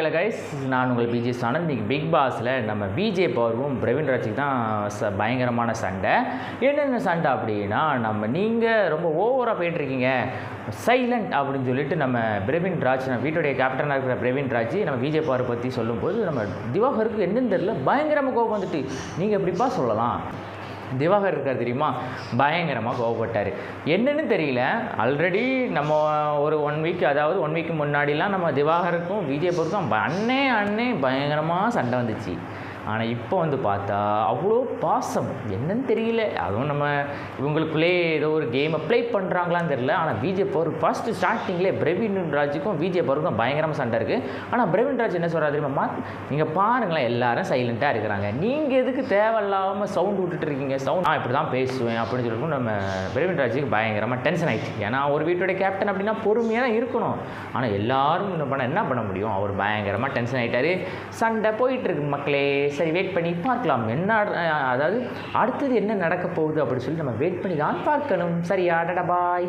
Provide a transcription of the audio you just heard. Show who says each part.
Speaker 1: ஹாய்களை guys நான் உங்கள் PJ சானந்த். இன்றைக்கி பிக் பாஸில் நம்ம பிஜே பவர்வும் பிரவீன் ராஜிக்கு தான் ச பயங்கரமான சண்டை. என்னென்ன சண்டை அப்படின்னா நம்ம நீங்கள் ரொம்ப ஓவராக போயிட்டுருக்கீங்க சைலண்ட் அப்படின்னு சொல்லிட்டு நம்ம பிரவீன் ராஜ் நம்ம வீட்டுடைய கேப்டனாக இருக்கிற பிரவீன் ராஜ் நம்ம பிஜே பவர் பற்றி சொல்லும்போது நம்ம திவாகருக்கு என்னன்னு தெரியல பயங்கரமாக கோபம் வந்துட்டு. நீங்கள் எப்படிப்பா சொல்லலாம்? திவாகர் இருக்கார் தெரியுமா? பயங்கரமாக கோவப்பட்டார். என்னன்னு தெரியல. ஆல்ரெடி நம்ம ஒரு ஒன் வீக் அதாவது ஒன் வீக் முன்னாடிலாம் நம்ம திவாகருக்கும் விஜயபுருக்கும் அண்ணே அண்ணே பயங்கரமாக சண்டை வந்துச்சு. ஆனால் இப்போ வந்து பார்த்தா அவ்வளோ பாசம். என்னன்னு தெரியல. அதுவும் நம்ம இவங்களுக்குள்ளே ஏதோ ஒரு கேமை ப்ளே பண்ணுறாங்களான்னு தெரியல. ஆனால் விஜய் பவர் ஃபஸ்ட்டு ஸ்டார்டிங்லேயே பிரவீன் ராஜுக்கும் விஜய் பவருக்கும் பயங்கரமாக சண்டை இருக்குது ஆனால் பிரவீன் ராஜ் என்ன சொல்கிறார் தெரியுமா? நீங்கள் பாருங்களேன் எல்லாரும் சைலண்ட்டாக இருக்கிறாங்க. நீங்கள் எதுக்கு தேவையில்லாமல் சவுண்ட் விட்டுட்டு இருக்கீங்க? சவுண்ட் நான் இப்படி தான் பேசுவேன் அப்படின்னு சொல்லிட்டு நம்ம பிரவீன் ராஜுக்கு பயங்கரமாக டென்ஷன் ஆகிடுச்சு ஏன்னா ஒரு வீட்டோட கேப்டன் அப்படின்னா பொறுமையாக தான் இருக்கணும். ஆனால் எல்லாரும் என்ன பண்ண என்ன பண்ண முடியும்? அவர் பயங்கரமாக டென்ஷன் ஆகிட்டார் சண்டை போயிட்டுருக்கு மக்களே. சரி வெயிட் பண்ணி பார்க்கலாம். என்ன அதாவது அடுத்தது என்ன நடக்க போகுது அப்படின்னு சொல்லி நம்ம வெயிட் பண்ணி தான் பார்க்கணும். சரியா? டடா பாய்.